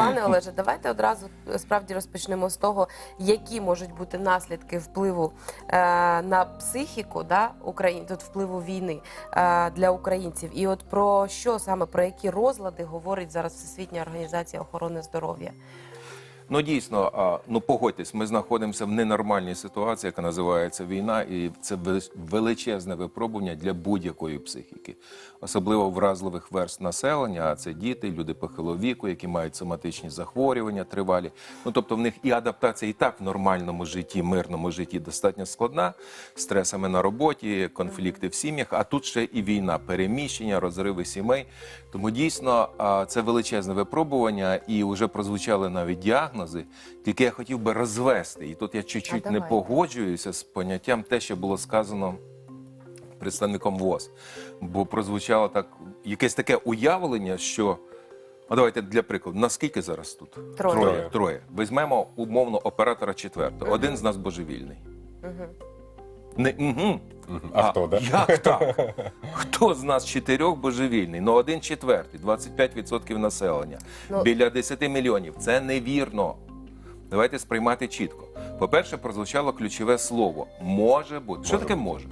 Пане Олеже, давайте одразу е, справді розпочнемо з того, які можуть бути наслідки впливу е, на психіку да, Україн, тут впливу війни е, для українців. І от про що саме про які розлади говорить зараз Всесвітня організація охорони здоров'я? Ну дійсно, а, ну погодьтесь, ми знаходимося в ненормальній ситуації, яка називається війна, і це вели- величезне випробування для будь-якої психіки, особливо вразливих верст населення. А це діти, люди похилого віку, які мають соматичні захворювання, тривалі. Ну тобто, в них і адаптація і так в нормальному житті, мирному житті достатньо складна, стресами на роботі, конфлікти в сім'ях. А тут ще і війна, переміщення, розриви сімей. Тому дійсно а, це величезне випробування, і вже прозвучали навіть діагнози. Тільки я хотів би розвести, і тут я чуть-чуть не погоджуюся з поняттям те, що було сказано представником ВОЗ. Бо прозвучало так якесь таке уявлення, що. А давайте для прикладу, наскільки зараз тут? Троє. Троє. Троє. Візьмемо умовно оператора четвертого. Один з нас божевільний. Не, угу. А хто, да? Як так? Хто з нас чотирьох божевільний? Ну, один четвертий, 25% населення. Ну- Біля 10 мільйонів. Це невірно. Давайте сприймати чітко. По-перше, прозвучало ключове слово може бути. Що таке може?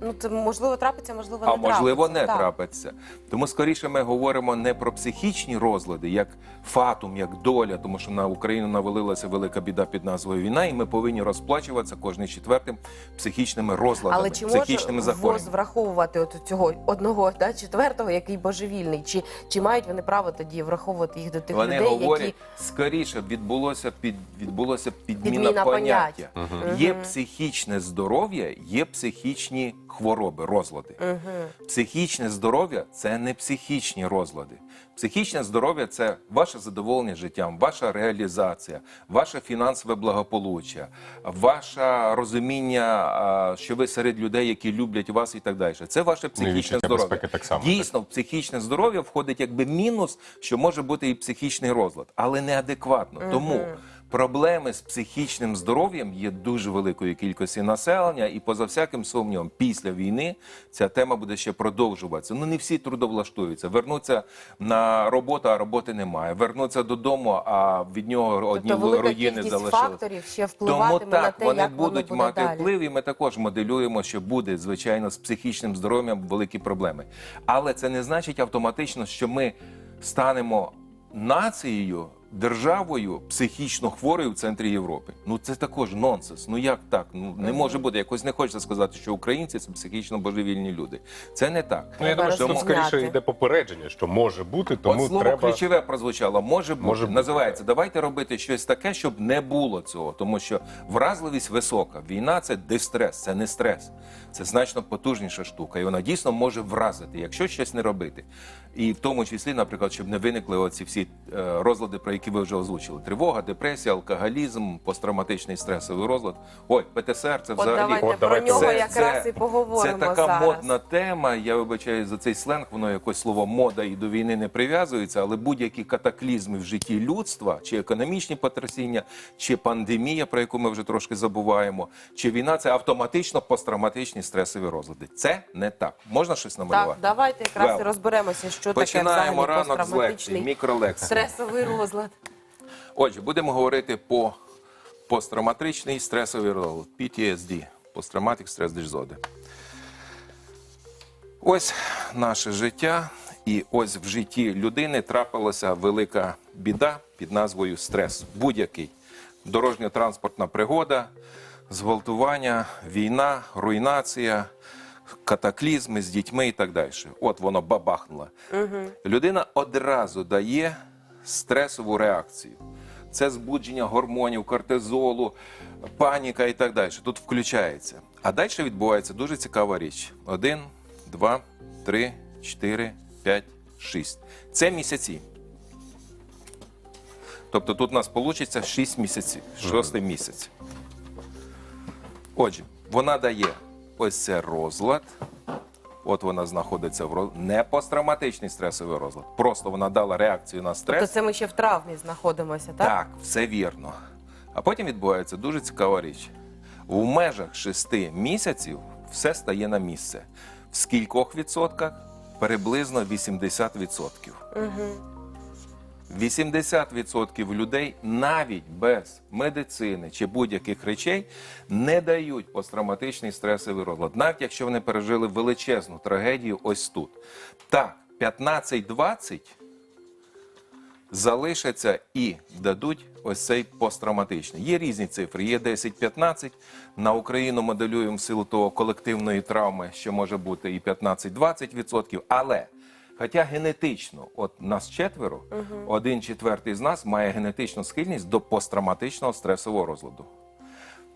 Ну це можливо трапиться, можливо, не А можливо, не Так. трапиться. Тому скоріше ми говоримо не про психічні розлади, як фатум, як доля, тому що на Україну навалилася велика біда під назвою війна, і ми повинні розплачуватися кожний четвертим психічними розладами, Але чи може психічними ВОЗ захворюваннями. враховувати от цього одного да, четвертого, який божевільний? Чи, чи мають вони право тоді враховувати їх до тих Вони людей, говорять, які скоріше відбулося під відбулося підміна, Підміна поняття. понять. Є психічне здоров'я, є психічні хвороби, розлади. Психічне здоров'я це не психічні розлади. Психічне здоров'я це ваше задоволення життям, ваша реалізація, ваше фінансове благополуччя, ваше розуміння, що ви серед людей, які люблять вас і так далі. Це ваше психічне здоров'я. так само, Дійсно, в психічне здоров'я входить якби мінус, що може бути і психічний розлад, але неадекватно. Тому проблеми з психічним здоров'ям є дуже великої кількості населення, і поза всяким сумнівом, після війни ця тема буде ще продовжуватися. Ну не всі трудовлаштуються. Вернуться на роботу, а роботи немає. Вернуться додому, а від нього одні тобто руїни залишилися. факторів ще Тому так на те, вони як будуть воно буде мати далі. вплив, і ми також моделюємо, що буде звичайно з психічним здоров'ям великі проблеми. Але це не значить автоматично, що ми станемо нацією. Державою психічно хворою в центрі Європи. Ну це також нонсенс. Ну як так? Ну не може бути. Якось не хочеться сказати, що українці це психічно божевільні люди. Це не так. Ну, я думаю, що тут скоріше йде попередження, що може бути, тому От слово треба. ключове прозвучало. Може бути. Може бути. Називається Давайте робити щось таке, щоб не було цього. Тому що вразливість висока. Війна це дистрес, це не стрес. Це значно потужніша штука. І вона дійсно може вразити, якщо щось не робити. І в тому числі, наприклад, щоб не виникли оці всі е, розлади, про які ви вже озвучили: тривога, депресія, алкоголізм, посттравматичний стресовий розлад. Ой, ПТСР це От взагалі. давайте От про давайте нього це- якраз і поговоримо Це така зараз. модна тема. Я вибачаю за цей сленг. Воно якось слово мода і до війни не прив'язується, але будь-які катаклізми в житті людства, чи економічні потрясіння, чи пандемія, про яку ми вже трошки забуваємо, чи війна це автоматично посттравматичні стресові розлади. Це не так. Можна щось намалювати? Так, давайте якраз Well, і розберемося, що таке Починаємо взагалі ранок з лекції, мікролекції. стресовий розлад. Отже, будемо говорити по посттравматичний стресовий розлад, PTSD, Post-Traumatic Stress Disorder. Ось наше життя, і ось в житті людини трапилася велика біда під назвою стрес. Будь-який дорожньо-транспортна пригода, зґвалтування, війна, руйнація, катаклізми з дітьми і так далі. От воно бабахнуло. Людина одразу дає стресову реакцію. Це збудження гормонів, кортизолу, паніка і так далі. Тут включається. А далі відбувається дуже цікава річ: один, два, три, чотири, п'ять, шість. Це місяці. Тобто тут у нас вийде 6 місяців, шостий місяць. Отже, вона дає ось це розлад. От вона знаходиться в роз... не посттравматичний стресовий розлад. Просто вона дала реакцію на стрес. Тобто це ми ще в травмі знаходимося, так? Так, все вірно. А потім відбувається дуже цікава річ. В межах шести місяців все стає на місце. В скількох відсотках? Приблизно 80%. 80% людей навіть без медицини чи будь-яких речей не дають посттравматичний стресовий розлад, навіть якщо вони пережили величезну трагедію ось тут. Так, 15-20 залишаться і дадуть ось цей посттравматичний. Є різні цифри. Є 10-15. На Україну моделюємо в силу того колективної травми, що може бути і 15-20%. Але хоча генетично, от нас четверо, один четвертий з нас має генетичну схильність до посттравматичного стресового розладу.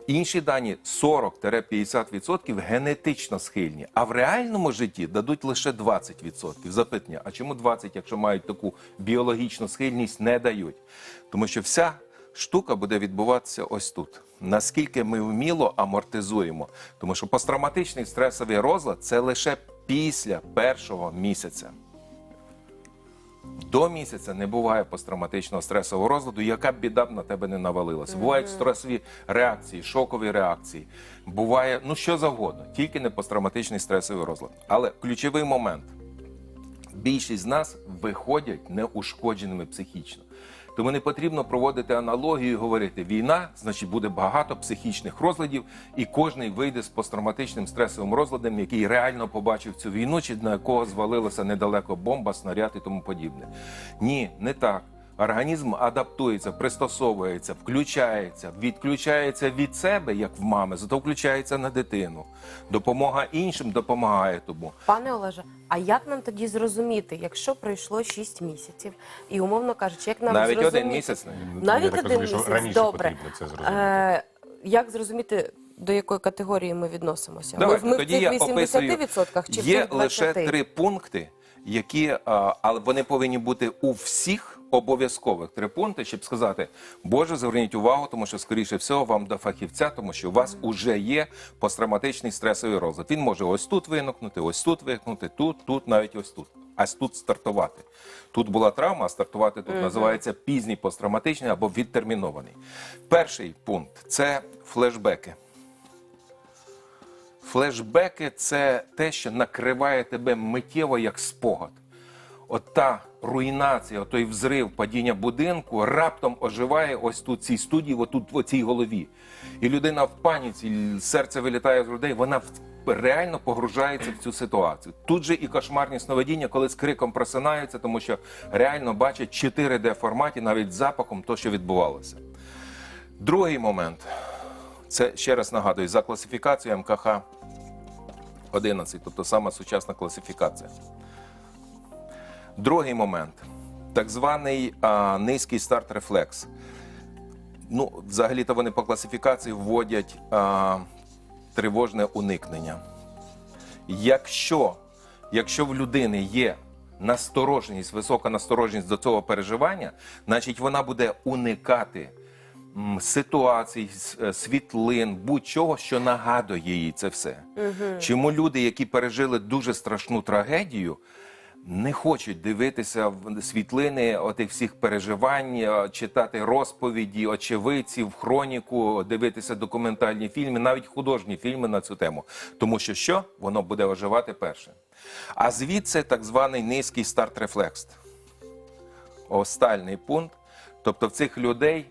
Інші дані 40-50% генетично схильні, а в реальному житті дадуть лише 20%. Запитання, а чому 20%, якщо мають таку біологічну схильність, не дають? Тому що вся штука буде відбуватися ось тут. Наскільки ми вміло амортизуємо. Тому що посттравматичний стресовий розлад це лише після першого місяця. До місяця не буває посттравматичного стресового розладу, яка б біда б на тебе не навалилася. Бувають стресові реакції, шокові реакції. Буває ну що завгодно, тільки не посттравматичний стресовий розлад. Але ключовий момент: більшість з нас виходять неушкодженими психічно. Тому не потрібно проводити аналогію і говорити, війна, значить, буде багато психічних розладів, і кожний вийде з посттравматичним стресовим розладом, який реально побачив цю війну, чи на якого звалилася недалеко бомба, снаряд і тому подібне. Ні, не так. Організм адаптується, пристосовується, включається, відключається від себе, як в мами, зато включається на дитину. Допомога іншим допомагає тому. Пане Олеже, а як нам тоді зрозуміти, якщо пройшло 6 місяців, і умовно кажучи, як нам Навіть зрозуміти... один місяць навіть. Навіть Я так один розумію, місяць, раніше добре. це зрозуміти. Е, як зрозуміти, до якої категорії ми відносимося? Давайте, ми, ми тоді в я цих описую. 80% чи в Є 20%? лише три пункти, які, а, але вони повинні бути у всіх обов'язкових три пункти, щоб сказати, Боже, зверніть увагу, тому що скоріше всього вам до фахівця, тому що у вас уже є посттравматичний стресовий розлад. Він може ось тут виникнути, ось тут виникнути, тут, тут, навіть ось тут. Аж тут стартувати. Тут була травма, а стартувати тут називається пізній посттравматичний або відтермінований. Перший пункт це флешбеки. Флешбеки це те, що накриває тебе миттєво як спогад. От та руйнація, той взрив, падіння будинку раптом оживає ось тут цій студії, отут в цій голові. І людина в паніці, серце вилітає з грудей, вона реально погружається в цю ситуацію. Тут же і кошмарні сновидіння, коли з криком просинаються, тому що реально бачать 4D форматі, навіть запахом, то, що відбувалося. Другий момент це ще раз нагадую за класифікацією МКХ 11, тобто сама сучасна класифікація. Другий момент так званий а, низький старт рефлекс. Ну, взагалі-то вони по класифікації вводять а, тривожне уникнення. Якщо, якщо в людини є настороженість, висока настороженість до цього переживання, значить вона буде уникати м, ситуацій, с- е, світлин, будь-чого, що нагадує їй це все. Чому люди, які пережили дуже страшну трагедію, не хочуть дивитися в світлини отих всіх переживань, е, читати розповіді очевидців, хроніку, дивитися документальні фільми, навіть художні фільми на цю тему. Тому що що? Воно буде оживати перше. А звідси так званий низький старт-рефлекс. Остальний пункт. Тобто в цих людей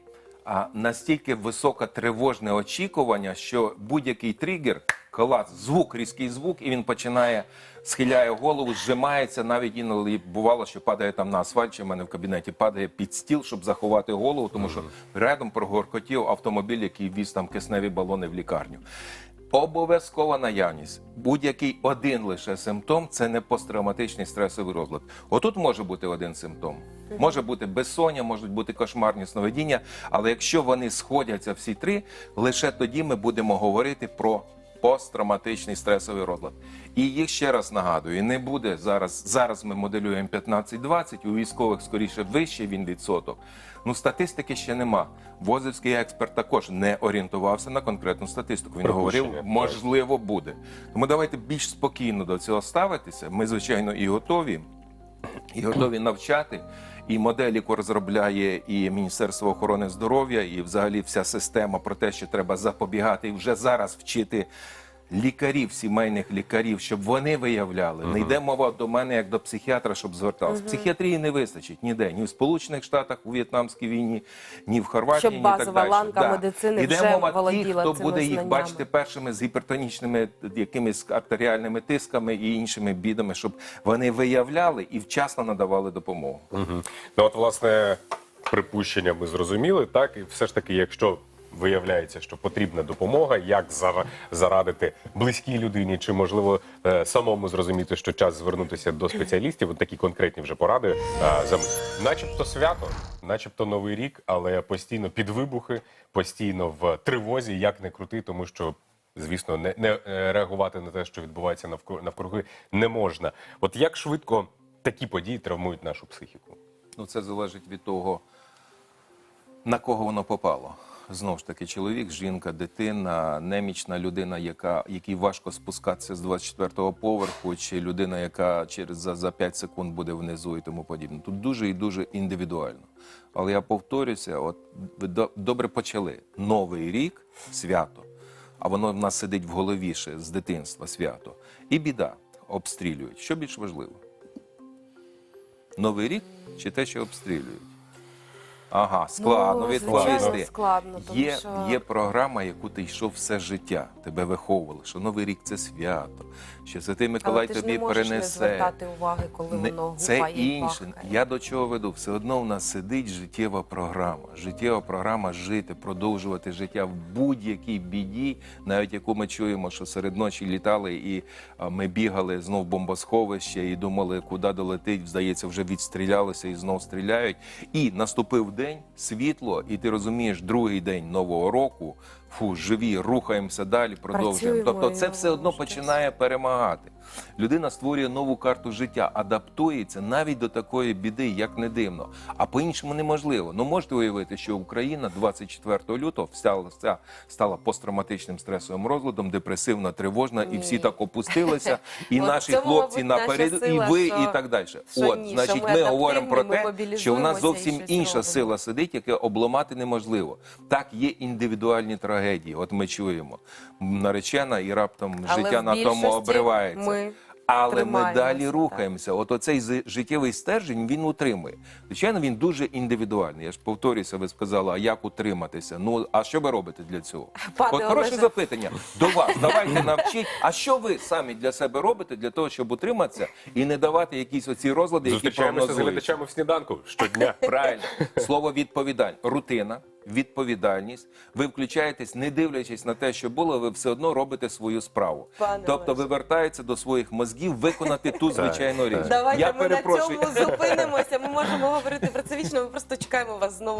настільки високе тривожне очікування, що будь-який тригер, клас, звук, різкий звук, і він починає схиляє голову, зжимається. Навіть іноді бувало, що падає там на асфальт, чи в мене в кабінеті падає під стіл, щоб заховати голову, тому що рядом прогоркотів автомобіль, який віз там кисневі балони в лікарню. Обов'язкова наявність. Будь-який один лише симптом це не посттравматичний стресовий розлад. Отут може бути один симптом. Може бути безсоння, можуть бути кошмарні сновидіння, але якщо вони сходяться всі три, лише тоді ми будемо говорити про посттравматичний стресовий розлад. І їх ще раз нагадую, не буде зараз. Зараз ми моделюємо 15-20, у військових скоріше вищий він відсоток. Ну статистики ще нема. Возівський експерт також не орієнтувався на конкретну статистику. Він говорив, можливо, буде. Тому давайте більш спокійно до цього ставитися. Ми, звичайно, і готові, і готові навчати. І модель, яку розробляє і Міністерство охорони здоров'я, і взагалі вся система про те, що треба запобігати і вже зараз вчити лікарів, сімейних лікарів, щоб вони виявляли. Не йде мова до мене як до психіатра, щоб звертався. Психіатрії не вистачить ніде, ні в Сполучених Штатах у В'єтнамській війні, ні в Хорватії, Щоб ні так далі. ланка медицини Йде вже мова володіла хто цими буде їх знаннями. бачити першими з гіпертонічними якимись артеріальними тисками і іншими бідами, щоб вони виявляли і вчасно надавали допомогу. Ну от, власне, припущення ми зрозуміли, так? І все ж таки, якщо виявляється, що потрібна допомога, як зарадити близькій людині, чи можливо е, самому зрозуміти, що час звернутися до спеціалістів, от такі конкретні вже поради е, за. Начебто свято, начебто новий рік, але постійно під вибухи, постійно в тривозі, як не крути, тому що. Звісно, не, не е, реагувати на те, що відбувається навкруги, навкруги, не можна. От як швидко такі події травмують нашу психіку? Ну, це залежить від того, на кого воно попало. Знову ж таки, чоловік, жінка, дитина, немічна людина, яка, якій важко спускатися з 24-го поверху, чи людина, яка через за, за 5 секунд буде внизу і тому подібне. Тут дуже і дуже індивідуально. Але я повторюся, от ви до- добре почали. Новий рік свято, а воно в нас сидить в голові ще з дитинства свято. І біда обстрілюють. Що більш важливо? Новий рік чи те, що обстрілюють? Ага, складно Ну, відповісти. складно, тому є, що- є програма, яку ти йшов все життя, тебе виховували, що Новий рік це свято, що Святий Миколай Але ти ж тобі не можеш не звертати уваги, коли Не- воно це гупає і інше. бахкає. Я до чого веду? Все одно в нас сидить життєва програма. Життєва програма жити, продовжувати життя в будь-якій біді, навіть яку ми чуємо, що серед ночі літали, і ми бігали знов в бомбосховище і думали, куди долетить. Здається, вже відстрілялися і знов стріляють. І наступив день, світло, і ти розумієш, другий день нового року. Фу, живі, рухаємося далі, продовжуємо. Працюємо Тобто, це все одно починає перемагати. Людина створює нову карту життя, адаптується навіть до такої біди, як не дивно. А по-іншому неможливо. Ну можете уявити, що Україна 24 лютого стала, вся стала посттравматичним стресовим розладом, депресивна, тривожна, і всі так опустилися, і наші хлопці наперед, і ви, і так далі. От, значить, ми говоримо про те, що в нас зовсім інша робимо. Сила сидить, яке обламати неможливо. Так, є індивідуальні трагедії. От ми чуємо наречена, і раптом Але життя в на тому обривається. ми Але ми далі так. рухаємося. От оцей життєвий стержень він утримує. Звичайно, він дуже індивідуальний. Я ж повторюся, ви сказали, а як утриматися? Ну а що ви робите для цього? Пане От хороше Олеже. запитання до вас. Давайте навчіть. А що ви самі для себе робите для того, щоб утриматися і не давати якісь оці розлади, які Зустрічаємося з прогнозуються? глядачами в сніданку щодня. Правильно. Слово відповідальність. Рутина, відповідальність. Ви включаєтесь, не дивлячись на те, що було, ви все одно робите свою справу. Пане тобто Олеже. ви вертаєтеся до своїх мозгів виконати ту звичайну річ. Давайте Я ми перепрошую. на цьому зупинимося. Ми можемо говорити про це вічно. Ми просто чекаємо вас знову.